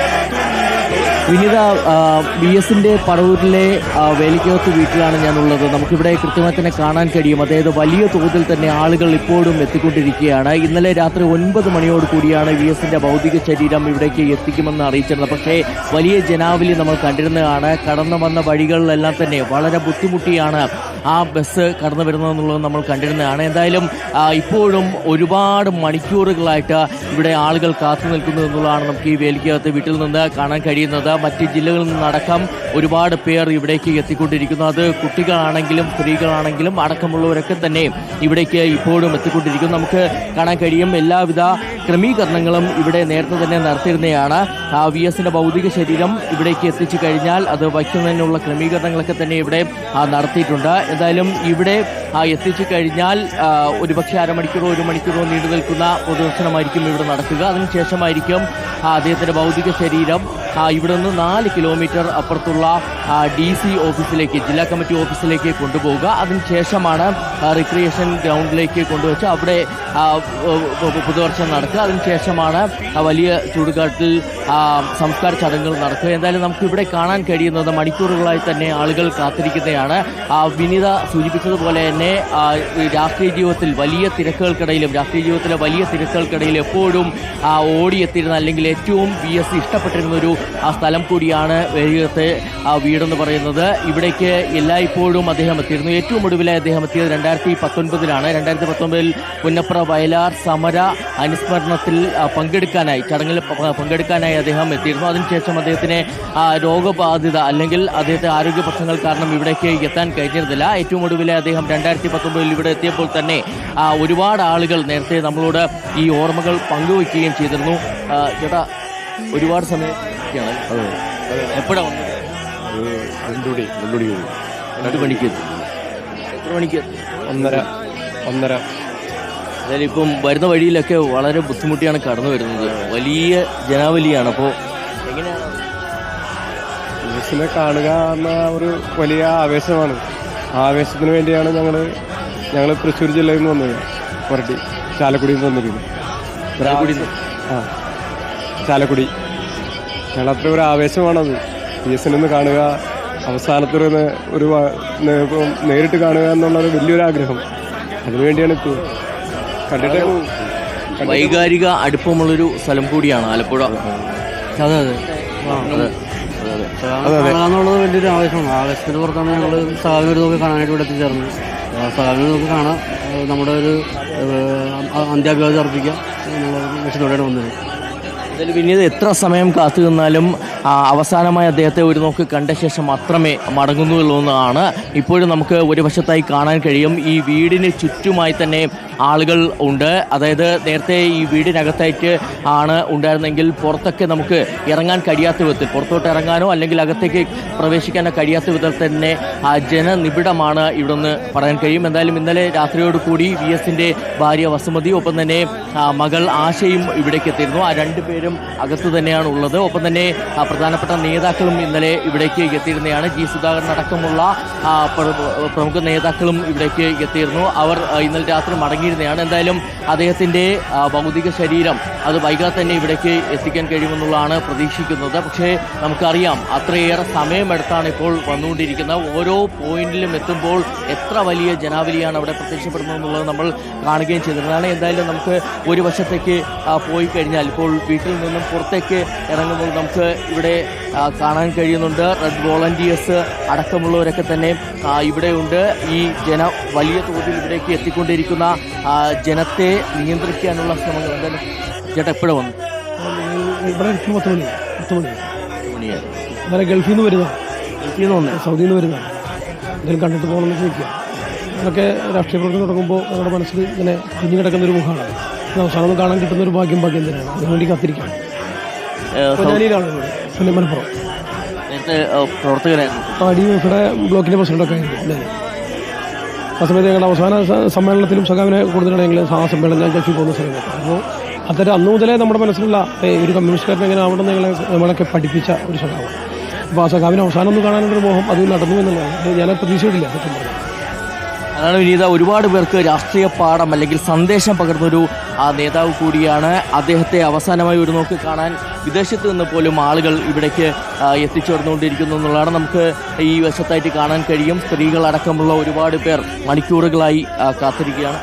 Yeah. Vinitha B എസിന്റെ പറവൂരിലെ ആ, വേലിക്കകത്ത് വീട്ടിലാണ് ഞാനുള്ളത്. നമുക്കിവിടെ കൃത്യമായി തന്നെ കാണാൻ കഴിയും. അതായത് വലിയ തോതിൽ തന്നെ ആളുകൾ ഇപ്പോഴും എത്തിക്കൊണ്ടിരിക്കുകയാണ്. ഇന്നലെ രാത്രി ഒൻപത് മണിയോട് കൂടിയാണ് വി എസിന്റെ ഭൗതിക ശരീരം ഇവിടേക്ക് എത്തിക്കുമെന്ന് അറിയിച്ചിരുന്നത്. പക്ഷേ വലിയ ജനാവലി നമ്മൾ കണ്ടിരുന്നതാണ്. കടന്നു വന്ന വഴികളിലെല്ലാം തന്നെ വളരെ ബുദ്ധിമുട്ടിയാണ് ആ ബസ് കടന്നു വരുന്നതെന്നുള്ളത് നമ്മൾ കണ്ടിരുന്നതാണ്. എന്തായാലും ഇപ്പോഴും ഒരുപാട് മണിക്കൂറുകളായിട്ട് ഇവിടെ ആളുകൾ കാത്തു നിൽക്കുന്നു എന്നുള്ളതാണ് നമുക്ക് ഈ വേലിക്കകത്ത് വീട്ടിൽ നിന്ന് കാണാൻ കഴിയുന്നത്. മറ്റ് ജില്ലകളിൽ നിന്നടക്കം ഒരുപാട് പേർ ഇവിടേക്ക് എത്തിക്കൊണ്ടിരിക്കുന്നു. അത് കുട്ടികളാണെങ്കിലും സ്ത്രീകളാണെങ്കിലും അടക്കമുള്ളവരൊക്കെ തന്നെ ഇവിടേക്ക് ഇപ്പോഴും എത്തിക്കൊണ്ടിരിക്കുന്നു. നമുക്ക് കാണാൻ കഴിയും എല്ലാവിധ ക്രമീകരണങ്ങളും ഇവിടെ നേരത്തെ തന്നെ നടത്തിയിരുന്നതാണ്. ആ വി എസിന്റെ ഭൗതിക ശരീരം ഇവിടേക്ക് എത്തിച്ചു കഴിഞ്ഞാൽ അത് വയ്ക്കുന്നതിനുള്ള ക്രമീകരണങ്ങളൊക്കെ തന്നെ ഇവിടെ നടത്തിയിട്ടുണ്ട്. എന്തായാലും ഇവിടെ എത്തിച്ചു കഴിഞ്ഞാൽ ഒരുപക്ഷെ അരമണിക്കൂറോ ഒരു മണിക്കൂറോ നീണ്ടു നിൽക്കുന്ന പൊതുദർശനമായിരിക്കും ഇവിടെ നടക്കുക. അതിനുശേഷമായിരിക്കും അദ്ദേഹത്തിന്റെ ഭൗതിക ശരീരം ഇവിടെ നിന്ന് നാല് കിലോമീറ്റർ അപ്പുറത്തുള്ള ഡി സി ഓഫീസിലേക്ക് ജില്ലാ കമ്മിറ്റി ഓഫീസിലേക്ക് കൊണ്ടുപോവുക. അതിനുശേഷമാണ് റിക്രിയേഷൻ ഗ്രൗണ്ടിലേക്ക് കൊണ്ടുവച്ച് അവിടെ പുതുവർഷം നടക്കുക. അതിനുശേഷമാണ് വലിയ ചൂടുകാട്ടിൽ സംസ്കാര ചടങ്ങുകൾ നടക്കുക. എന്തായാലും നമുക്ക് ഇവിടെ കാണാൻ കഴിയുന്നത് മണിക്കൂറുകളായി തന്നെ ആളുകൾ കാത്തിരിക്കുന്നതാണ്. വിനിത സൂചിപ്പിച്ചതുപോലെ തന്നെ രാഷ്ട്രീയ ജീവിതത്തിൽ വലിയ തിരക്കുകൾക്കിടയിലും രാഷ്ട്രീയ ജീവിതത്തിലെ വലിയ തിരക്കുകൾക്കിടയിൽ എപ്പോഴും ഓടിയെത്തിയിരുന്ന അല്ലെങ്കിൽ ഏറ്റവും വി എസ് ഇഷ്ടപ്പെട്ടിരുന്ന ഒരു ആ സ്ഥലം കൂടിയാണ് വേലികത്തെ ആ വീടെന്ന് പറയുന്നത്. ഇവിടേക്ക് എല്ലായ്പ്പോഴും അദ്ദേഹം എത്തിയിരുന്നു. ഏറ്റവും ഒടുവിലായി അദ്ദേഹം എത്തിയത് രണ്ടായിരത്തി പത്തൊൻപതിലാണ് രണ്ടായിരത്തി പത്തൊൻപതിൽ പുന്നപ്ര വയലാർ സമര അനുസ്മരണത്തിൽ പങ്കെടുക്കാനായി ചടങ്ങിൽ പങ്കെടുക്കാനായി അദ്ദേഹം എത്തിയിരുന്നു. അതിനുശേഷം അദ്ദേഹത്തിന് രോഗബാധിത അല്ലെങ്കിൽ അദ്ദേഹത്തെ ആരോഗ്യ പ്രശ്നങ്ങൾ കാരണം ഇവിടേക്ക് എത്താൻ കഴിഞ്ഞിരുന്നില്ല. ഏറ്റവും ഒടുവിലെ അദ്ദേഹം രണ്ടായിരത്തി പത്തൊമ്പതിൽ ഇവിടെ എത്തിയപ്പോൾ തന്നെ ആ, ഒരുപാട് ആളുകൾ നേരത്തെ നമ്മളോട് ഈ ഓർമ്മകൾ പങ്കുവയ്ക്കുകയും ചെയ്തിരുന്നു. ചേട്ടാ ഒരുപാട് സമയം എപ്പോഴാണ് വന്നത്? രണ്ടുടി രണ്ട് മണിക്ക്. എത്തി എത്ര മണിക്ക്. എത്തി ഒന്നര ഒന്നര. അതായത് ഇപ്പം വരുന്ന വഴിയിലൊക്കെ വളരെ ബുദ്ധിമുട്ടിയാണ് കടന്നു വരുന്നത്. വലിയ ജനാവലിയാണ്. അപ്പോൾ എങ്ങനെയാണ് ബസ്സിനെ കാണുക എന്ന ഒരു വലിയ ആവേശമാണ്. ആവേശത്തിന് വേണ്ടിയാണ് ഞങ്ങൾ ഞങ്ങൾ തൃശ്ശൂർ ജില്ലയിൽ നിന്ന് വന്നത്. പുരട്ടി. ചാലക്കുടിയിൽ നിന്ന് വന്നിരുന്നു ചാലക്കുടി ആ. ചാലക്കുടി. ഞങ്ങളത്ര ഒരു ആവേശമാണത്. പി എസ് ഒന്ന് കാണുക അവസാനത്തിൽ നേ- ഒരു നേരിട്ട് കാണുക എന്നുള്ളത് വലിയൊരു ആഗ്രഹം അതിനുവേണ്ടിയാണ് ഇപ്പോൾ കണ്ടിട്ട് വൈകാരിക അടുപ്പമുള്ളൊരു സ്ഥലം കൂടിയാണ് ആലപ്പുഴ. അതെ അതെ. അതെ അതെ. അതെ കാണാന്നുള്ളത് വലിയൊരു ആവേശമാണ്. ആവേശത്തിന് പുറത്താണ് ഞങ്ങൾ സ്ഥാപനം നോക്കി കാണാനായിട്ട് ഇവിടെ എത്തിച്ചേർന്നത്. സ്ഥാപനം നോക്കി കാണാം നമ്മുടെ ഒരു അന്ത്യാഭ്യാസം അർപ്പിക്കാം അർപ്പിക്കുക എന്നുള്ള ലക്ഷ്യത്തോടെയാണ് വന്നത്. എന്തായാലും പിന്നീട് എത്ര സമയം കാത്തു നിന്നാലും അവസാനമായി അദ്ദേഹത്തെ ഒരു നോക്ക് കണ്ട ശേഷം മാത്രമേ മടങ്ങുന്നുള്ളൂ എന്നാണ് ഇപ്പോഴും നമുക്ക് ഒരു വശത്തായി കാണാൻ കഴിയും. ഈ വീടിന് ചുറ്റുമായി തന്നെ ആളുകൾ ഉണ്ട്. അതായത് നേരത്തെ ഈ വീടിനകത്തേക്ക് ആണ് ഉണ്ടായിരുന്നെങ്കിൽ പുറത്തൊക്കെ നമുക്ക് ഇറങ്ങാൻ കഴിയാത്ത വിധത്തിൽ പുറത്തോട്ട് ഇറങ്ങാനോ അല്ലെങ്കിൽ അകത്തേക്ക് പ്രവേശിക്കാനോ കഴിയാത്ത വിധത്തിൽ തന്നെ ജനനിബിഡമാണ് ഇവിടെ നിന്ന് പറയാൻ കഴിയും. എന്തായാലും ഇന്നലെ രാത്രിയോടുകൂടി വി എസിന്റെ ഭാര്യ വസുമതി ഒപ്പം തന്നെ മകൾ ആശയും ഇവിടേക്ക് എത്തിയിരുന്നു. ആ രണ്ടുപേരും അകത്ത് തന്നെയാണ് ഉള്ളത് ഒപ്പം തന്നെ പ്രധാനപ്പെട്ട നേതാക്കളും ഇന്നലെ ഇവിടേക്ക് എത്തിയിരുന്നതാണ്. ജി സുധാകരൻ അടക്കമുള്ള പ്രമുഖ നേതാക്കളും ഇവിടേക്ക് എത്തിയിരുന്നു. അവർ ഇന്നലെ രാത്രി മടങ്ങിയിരുന്നതാണ്. എന്തായാലും അദ്ദേഹത്തിന്റെ ആ, ഭൗതിക ശരീരം അത് വൈകാതെ തന്നെ ഇവിടേക്ക് എത്തിക്കാൻ കഴിയുമെന്നുള്ളതാണ് പ്രതീക്ഷിക്കുന്നത്. പക്ഷേ നമുക്കറിയാം അത്രയേറെ സമയമെടുത്താണ് ഇപ്പോൾ വന്നുകൊണ്ടിരിക്കുന്നത്. ഓരോ പോയിന്റിലും എത്തുമ്പോൾ എത്ര വലിയ ജനാവലിയാണ് അവിടെ പ്രത്യക്ഷപ്പെടുന്നത് എന്നുള്ളത് നമ്മൾ കാണുകയും ചെയ്തിരുന്നതാണ്. എന്തായാലും നമുക്ക് ഒരു വശത്തേക്ക് പോയി കഴിഞ്ഞാൽ ഇപ്പോൾ വീട്ടിൽ നിന്നും പുറത്തേക്ക് ഇറങ്ങുമ്പോൾ നമുക്ക് ഇവിടെ കാണാൻ കഴിയുന്നുണ്ട്. റെഡ് വോളണ്ടിയേഴ്സ് അടക്കമുള്ളവരൊക്കെ തന്നെ ഇവിടെയുണ്ട്. ഈ ജന വലിയ തോതിൽ ഇവിടേക്ക് എത്തിക്കൊണ്ടിരിക്കുന്ന ജനത്തെ നിയന്ത്രിക്കാനുള്ള ശ്രമങ്ങൾ എന്തായാലും ചേട്ടാ എപ്പോഴും വന്നു ഇവിടെ ഇരിക്കും പത്ത് മണി. പത്ത് മണി. ഇന്നലെ ഗൾഫിൽ നിന്ന് വരുന്ന ഗൾഫിൽ നിന്ന് വന്നേ സൗദിയിൽ നിന്ന് വരുന്ന എന്തെങ്കിലും കണ്ടിട്ട് പോകണമെന്ന് ചോദിക്കുക. അതൊക്കെ രാഷ്ട്രീയ പ്രവർത്തനം തുടങ്ങുമ്പോൾ നമ്മുടെ മനസ്സിൽ ഇങ്ങനെ കുഞ്ഞു കിടക്കുന്ന ഒരു മുഖമാണ്. അവസാനം കാണാൻ കിട്ടുന്ന ഒരു ഭാഗ്യം ഭാഗ്യം തന്നെയാണ്. അതിനുവേണ്ടി കാത്തിരിക്കുകയാണ്. പൊന്നാനിയിലാണ് പിന്നെ മലപ്പുറം. പ്രവർത്തകരായിരുന്നു. ഇവിടെ ബ്ലോക്കിന്റെ പ്രസിഡന്റൊക്കെ ആയിരുന്നു. ആ സമയത്ത് ഞങ്ങളുടെ അവസാന സമ്മേളനത്തിലും സഖാവിനെ കൂടുതലാണ് ഞങ്ങൾ ആ സമ്മേളനം ഞാൻ കഴിച്ചു പോകുന്ന സമയത്ത്. അപ്പോൾ അത്തരം അന്നു മുതലേ നമ്മുടെ മനസ്സിലുള്ള ഒരു കമ്മ്യൂണിസ്റ്റുകാരൻ എങ്ങനെ ആവണം എന്ന് നമ്മളൊക്കെ പഠിപ്പിച്ച ഒരു സഖാവ് അപ്പോൾ ആ സഖാവിന് അവസാനം ഒന്ന് കാണാനുള്ളൊരു മോഹം അതിൽ നടന്നു എന്നുള്ളതാണ്. ഞാൻ പ്രതീക്ഷിച്ചിട്ടില്ല സത്യം പറഞ്ഞു അതാണ് വിനീത ഒരുപാട് പേർക്ക് രാഷ്ട്രീയ പാഠം അല്ലെങ്കിൽ സന്ദേശം പകർന്നൊരു ആ നേതാവ് കൂടിയാണ്. അദ്ദേഹത്തെ അവസാനമായി ഒരു നോക്ക് കാണാൻ വിദേശത്ത് നിന്ന് പോലും ആളുകൾ ഇവിടേക്ക് എത്തിച്ചേർന്നുകൊണ്ടിരിക്കുന്നു എന്നുള്ളതാണ് നമുക്ക് ഈ വശത്തായിട്ട് കാണാൻ കഴിയും. സ്ത്രീകളടക്കമുള്ള ഒരുപാട് പേർ മണിക്കൂറുകളായി കാത്തിരിക്കുകയാണ്.